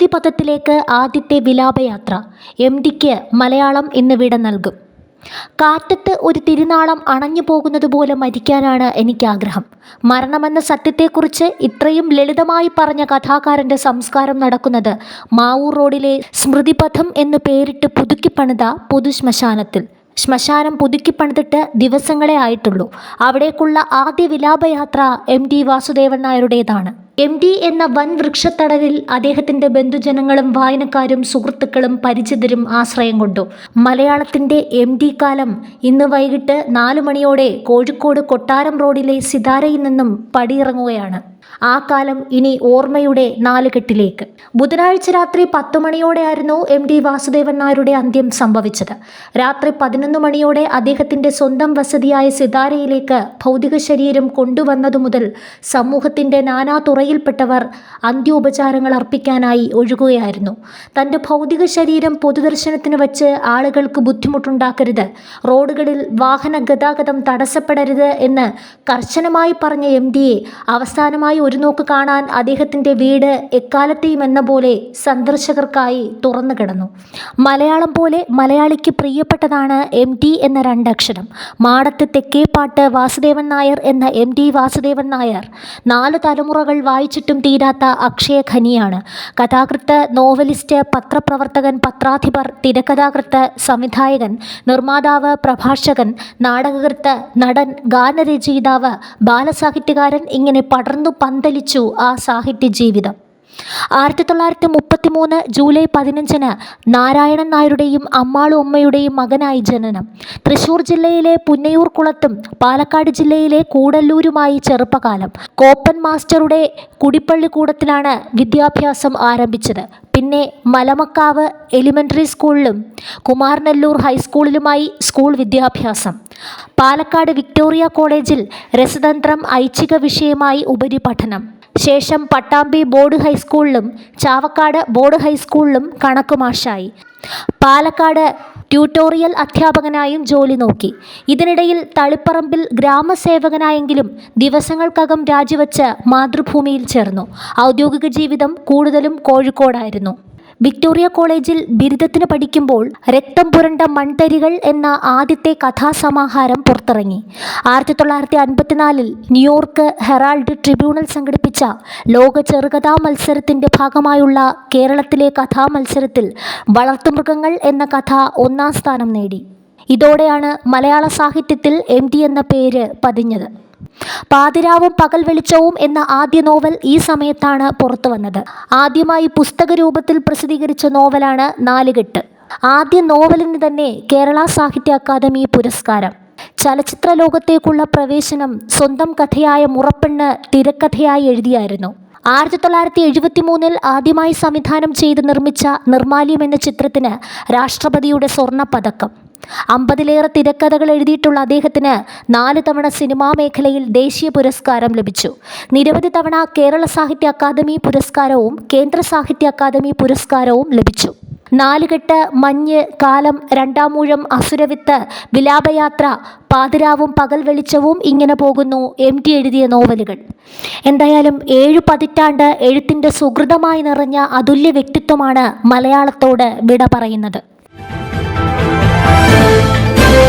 സ്മൃതിപഥത്തിലേക്ക് ആദ്യത്തെ വിലാപയാത്ര എം ഡിക്ക് മലയാളം ഇന്ന് വിട നൽകും. കാറ്റത്ത് ഒരു തിരുനാളം അണഞ്ഞു പോകുന്നത് പോലെ മരിക്കാനാണ് എനിക്ക് ആഗ്രഹം മരണമെന്ന സത്യത്തെക്കുറിച്ച് ഇത്രയും ലളിതമായി പറഞ്ഞ കഥാകാരന്റെ സംസ്കാരം നടക്കുന്നത് മാവൂർ റോഡിലെ സ്മൃതിപഥം എന്ന് പേരിട്ട് പുതുക്കിപ്പണിത പൊതുശ്മശാനത്തിൽ ശ്മശാനം പുതുക്കിപ്പണിതിട്ട് ദിവസങ്ങളെ ആയിട്ടുള്ളൂ. അവിടേക്കുള്ള ആദ്യ വിലാപയാത്ര എം ടി വാസുദേവൻ നായരുടേതാണ്. എം ഡി എന്ന വൻ വൃക്ഷത്തടലിൽ അദ്ദേഹത്തിന്റെ ബന്ധുജനങ്ങളും വായനക്കാരും സുഹൃത്തുക്കളും പരിചിതരും ആശ്രയം കൊണ്ടു. മലയാളത്തിന്റെ എം ഡി കാലം ഇന്ന് വൈകിട്ട് നാല് മണിയോടെ കോഴിക്കോട് കൊട്ടാരം റോഡിലെ സിതാരയിൽ നിന്നും പടിയിറങ്ങുകയാണ്. ആ കാലം ഇനി ഓർമ്മയുടെ നാലുകെട്ടിലേക്ക്. ബുധനാഴ്ച രാത്രി പത്ത് മണിയോടെയായിരുന്നു എം ഡി വാസുദേവൻ നായരുടെ അന്ത്യം സംഭവിച്ചത്. രാത്രി പതിനൊന്ന് മണിയോടെ അദ്ദേഹത്തിന്റെ സ്വന്തം വസതിയായ സിതാരയിലേക്ക് ഭൗതിക ശരീരം കൊണ്ടുവന്നതു മുതൽ സമൂഹത്തിന്റെ നാനാ തുറയിൽപ്പെട്ടവർ അന്ത്യോപചാരങ്ങൾ അർപ്പിക്കാനായി ഒഴുകുകയായിരുന്നു. തന്റെ ഭൗതിക ശരീരം പൊതുദർശനത്തിന് വച്ച് ആളുകൾക്ക് ബുദ്ധിമുട്ടുണ്ടാക്കരുത് റോഡുകളിൽ വാഹന ഗതാഗതം തടസ്സപ്പെടരുത് എന്ന് കർശനമായി പറഞ്ഞ എം ഡിയെ അവസാനമായി ഒരു നോക്ക് കാണാൻ അദ്ദേഹത്തിന്റെ വീട് എക്കാലത്തെയും എന്ന പോലെ സന്ദർശകർക്കായി തുറന്നു കിടന്നു. മലയാളം പോലെ മലയാളിക്ക് പ്രിയപ്പെട്ടതാണ് എം ടി എന്ന രണ്ടക്ഷരം. മാടത്ത് തെക്കേപ്പാട്ട് വാസുദേവൻ നായർ എന്ന എം ടി വാസുദേവൻ നായർ. നാല് തലമുറകൾ വായിച്ചിട്ടും തീരാത്ത അക്ഷയഖനിയാണ് കഥാകൃത്ത് നോവലിസ്റ്റ് പത്രപ്രവർത്തകൻ പത്രാധിപർ തിരക്കഥാകൃത്ത് സംവിധായകൻ നിർമ്മാതാവ് പ്രഭാഷകൻ നാടകകൃത്ത് നടൻ ഗാനരചയിതാവ് ബാലസാഹിത്യകാരൻ ഇങ്ങനെ പടർന്നു പന്തലിച്ചു ആ സാഹിത്യ ജീവിതം ആയിരത്തി തൊള്ളായിരത്തി മുപ്പത്തി മൂന്ന് ജൂലൈ പതിനഞ്ചിന് നാരായണൻ നായരുടെയും അമ്മാളു ഉമ്മയുടെയും മകനായി ജനനം. തൃശൂർ ജില്ലയിലെ പുന്നയൂർ കുളത്തും പാലക്കാട് ജില്ലയിലെ കൂടല്ലൂരുമായി ചെറുപ്പകാലം. കോപ്പൻ മാസ്റ്ററുടെ കുടിപ്പള്ളിക്കൂടത്തിലാണ് വിദ്യാഭ്യാസം ആരംഭിച്ചത്. പിന്നെ മലമക്കാവ് എലിമെന്ററി സ്കൂളിലും കുമാരനെല്ലൂർ ഹൈസ്കൂളിലുമായി സ്കൂൾ വിദ്യാഭ്യാസം. പാലക്കാട് വിക്ടോറിയ കോളേജിൽ രസതന്ത്രം ഐച്ഛിക വിഷയമായി ഉപരിപഠനം. ശേഷം പട്ടാമ്പി ബോർഡ് ഹൈസ്കൂളിലും ചാവക്കാട് ബോർഡ് ഹൈസ്കൂളിലും കണക്ക് മാഷായി. പാലക്കാട് ട്യൂട്ടോറിയൽ അധ്യാപകനായും ജോലി നോക്കി. ഇതിനിടയിൽ തളിപ്പറമ്പിൽ ഗ്രാമസേവകനായെങ്കിലും ദിവസങ്ങൾക്കകം രാജിവെച്ച് മാതൃഭൂമിയിൽ ചേർന്നു. ഔദ്യോഗിക ജീവിതം കൂടുതലും കോഴിക്കോടായിരുന്നു. വിക്ടോറിയ കോളേജിൽ ബിരുദത്തിന് പഠിക്കുമ്പോൾ രക്തം പുരണ്ട മൺതരികൾ എന്ന ആദ്യത്തെ കഥാസമാഹാരം പുറത്തിറങ്ങി. ആയിരത്തി തൊള്ളായിരത്തി അൻപത്തിനാലിൽ ന്യൂയോർക്ക് ഹെറാൾഡ് ട്രിബ്യൂണൽ സംഘടിപ്പിച്ച ലോക ചെറുകഥാ മത്സരത്തിന്റെ ഭാഗമായുള്ള കേരളത്തിലെ കഥാമത്സരത്തിൽ വളർത്തുമൃഗങ്ങൾ എന്ന കഥ ഒന്നാം സ്ഥാനം നേടി. ഇതോടെയാണ് മലയാള സാഹിത്യത്തിൽ എം എന്ന പേര് പതിഞ്ഞത്. പാതിരാവും പകൽ വെളിച്ചവും എന്ന ആദ്യ നോവൽ ഈ സമയത്താണ് പുറത്തു വന്നത്. ആദ്യമായി പുസ്തക രൂപത്തിൽ പ്രസിദ്ധീകരിച്ച നോവലാണ് നാലുകെട്ട്. ആദ്യ നോവലിന് തന്നെ കേരള സാഹിത്യ അക്കാദമി പുരസ്കാരം. ചലച്ചിത്ര ലോകത്തേക്കുള്ള പ്രവേശനം സ്വന്തം കഥയായ മുറപ്പെണ്ണ് തിരക്കഥയായി എഴുതിയായിരുന്നു. ആയിരത്തി തൊള്ളായിരത്തി എഴുപത്തി മൂന്നിൽ ആദ്യമായി സംവിധാനം ചെയ്ത് നിർമ്മിച്ച നിർമാല്യം എന്ന ചിത്രത്തിന് രാഷ്ട്രപതിയുടെ സ്വർണ പതക്കം അമ്പതിലേറെ തിരക്കഥകൾ എഴുതിയിട്ടുള്ള അദ്ദേഹത്തിന് നാല് തവണ സിനിമാ മേഖലയിൽ ദേശീയ പുരസ്കാരം ലഭിച്ചു. നിരവധി തവണ കേരള സാഹിത്യ അക്കാദമി പുരസ്കാരവും കേന്ദ്ര സാഹിത്യ അക്കാദമി പുരസ്കാരവും ലഭിച്ചു. നാലുകെട്ട് മഞ്ഞ് കാലം രണ്ടാമൂഴം അസുരവിത്ത് വിലാപയാത്ര പാതിരാവും പകൽ വെളിച്ചവും ഇങ്ങനെ പോകുന്നു എം ടി എഴുതിയ നോവലുകൾ. എന്തായാലും ഏഴു പതിറ്റാണ്ട് എഴുത്തിന്റെ സുഹൃതമായി നിറഞ്ഞ അതുല്യ വ്യക്തിത്വമാണ് മലയാളത്തോട് വിട പറയുന്നത്.